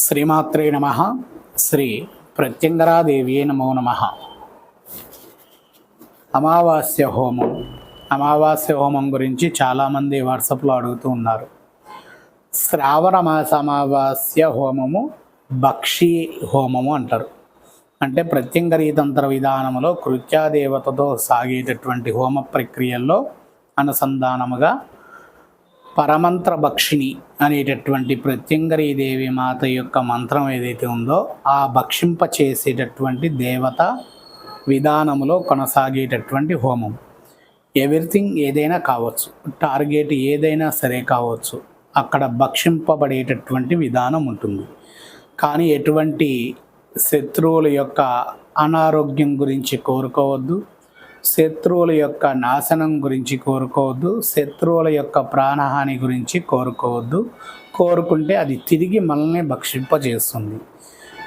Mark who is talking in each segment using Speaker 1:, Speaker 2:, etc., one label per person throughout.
Speaker 1: శ్రీమాత్రే నమ. శ్రీ ప్రత్యంగరాదేవి నమో నమ. అమావాస్య హోమం. అమావాస్య హోమం గురించి చాలామంది వాట్సాప్లో అడుగుతూ ఉన్నారు. శ్రావణ మాస అమావాస్య హోమము భక్షి హోమము అంటారు. అంటే ప్రత్యంగరీతంత్ర విధానంలో కృత్యాదేవతతో సాగేటటువంటి హోమ ప్రక్రియల్లో అనుసంధానముగా పరమంత్ర భక్షిణి అనేటటువంటి ప్రత్యంగరీదేవి మాత యొక్క మంత్రం ఏదైతే ఉందో ఆ భక్షింప చేసేటటువంటి దేవత విధానములో కొనసాగేటటువంటి హోమం. ఎవ్రీథింగ్ ఏదైనా కావచ్చు టార్గెట్ ఏదైనా సరే కావచ్చు అక్కడ భక్షింపబడేటటువంటి విధానం ఉంటుంది. కానీ ఎటువంటి శత్రువుల యొక్క అనారోగ్యం గురించి కోరుకోవద్దు. శత్రువుల యొక్క నాశనం గురించి కోరుకోవద్దు శత్రువుల యొక్క ప్రాణహాని గురించి కోరుకోవద్దు. కోరుకుంటే అది తిరిగి మనల్ని భక్షింపజేస్తుంది.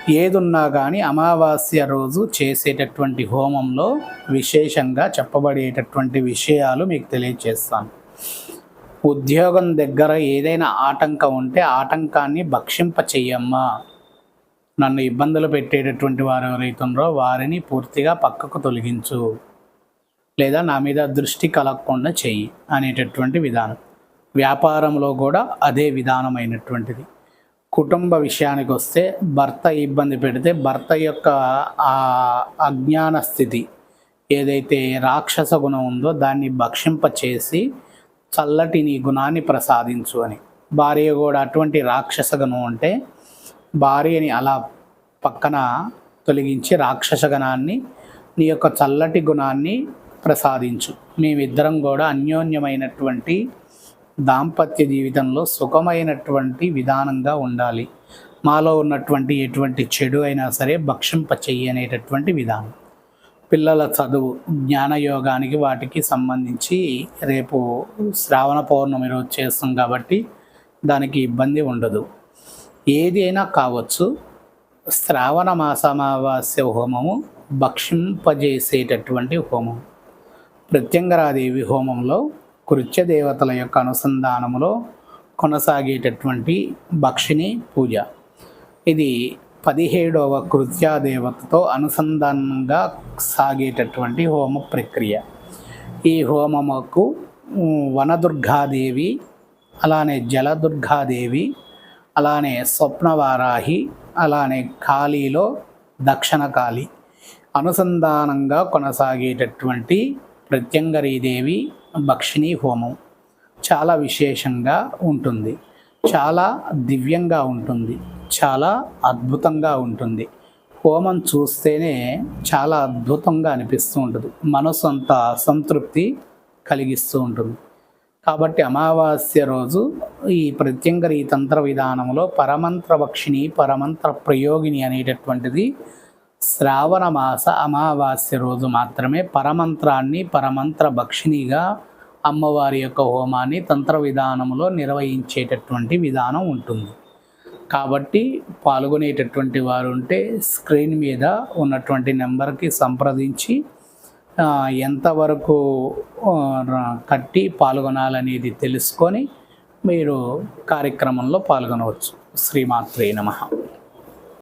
Speaker 1: ఏదున్నా కానీ అమావాస్య రోజు చేసేటటువంటి హోమంలో విశేషంగా చెప్పబడేటటువంటి విషయాలు మీకు తెలియజేస్తాను ఉద్యోగం దగ్గర ఏదైనా ఆటంకం ఉంటే ఆటంకాన్ని భక్షింప చెయ్యమ్మా. నన్ను ఇబ్బందులు పెట్టేటటువంటి వారు ఎవరైతున్నారో వారిని పూర్తిగా పక్కకు తొలగించు. లేదా నా మీద దృష్టి కలగకుండా చెయ్యి అనేటటువంటి విధానం. వ్యాపారంలో కూడా అదే విధానమైనటువంటిది. కుటుంబ విషయానికి వస్తే భర్త ఇబ్బంది పెడితే భర్త యొక్క ఆ అజ్ఞాన స్థితి ఏదైతే రాక్షస గుణం ఉందో దాన్ని భక్షింప చేసి చల్లటి నీ గుణాన్ని ప్రసాదించు అని. భార్య కూడా అటువంటి రాక్షస గుణం ఉంటే భార్యని అలా పక్కన తొలగించి రాక్షస గణాన్ని నీ యొక్క చల్లటి గుణాన్ని ప్రసాదించు. మేమిద్దరం కూడా అన్యోన్యమైనటువంటి దాంపత్య జీవితంలో సుఖమైనటువంటి విధానంగా ఉండాలి. మాలో ఉన్నటువంటి ఎటువంటి చెడు అయినా సరే భక్షింప చెయ్యి అనేటటువంటి విధానం. పిల్లల చదువు జ్ఞానయోగానికి వాటికి సంబంధించి రేపు శ్రావణ పౌర్ణమి రోజు చేస్తాం కాబట్టి దానికి ఇబ్బంది ఉండదు. ఏదైనా కావచ్చు శ్రావణ మాసమావాస్య హోమము భక్షింపజేసేటటువంటి హోమం. ప్రత్యంగరాదేవి హోమంలో కృత్య దేవతల యొక్క అనుసంధానములో కొనసాగేటటువంటి భక్షిణి పూజ. ఇది పదిహేడవ కృత్యాదేవతతో అనుసంధానంగా సాగేటటువంటి హోమ ప్రక్రియ. ఈ హోమముకు వనదుర్గాదేవి అలానే జలదుర్గాదేవి అలానే స్వప్నవారాహి అలానే కాళీలో దక్షిణ కాళీ అనుసంధానంగా కొనసాగేటటువంటి ప్రత్యంగరీదేవి భక్షిణీ హోమం. చాలా విశేషంగా ఉంటుంది. చాలా దివ్యంగా ఉంటుంది. చాలా అద్భుతంగా ఉంటుంది. హోమం చూస్తేనే చాలా అద్భుతంగా అనిపిస్తూ ఉంటుంది. మనసు అంత సంతృప్తి కలిగిస్తూ ఉంటుంది. కాబట్టి అమావాస్య రోజు ఈ ప్రత్యంగర ఈ తంత్ర విధానంలో పరమంత్ర భక్షిణి పరమంత్ర ప్రయోగిని అనేటటువంటిది శ్రావణ మాస అమావాస్య రోజు మాత్రమే పరమంత్రాన్ని పరమంత్ర భక్షిణిగా అమ్మవారి యొక్క హోమాన్ని తంత్ర విధానంలో నిర్వహించేటటువంటి విధానం ఉంటుంది. కాబట్టి పాల్గొనేటటువంటి వారు ఉంటే స్క్రీన్ మీద ఉన్నటువంటి నెంబర్కి సంప్రదించి ఎంతవరకు కట్టి పాల్గొనాలనేది తెలుసుకొని మీరు కార్యక్రమంలో పాల్గొనవచ్చు. శ్రీమాత్రే నమః.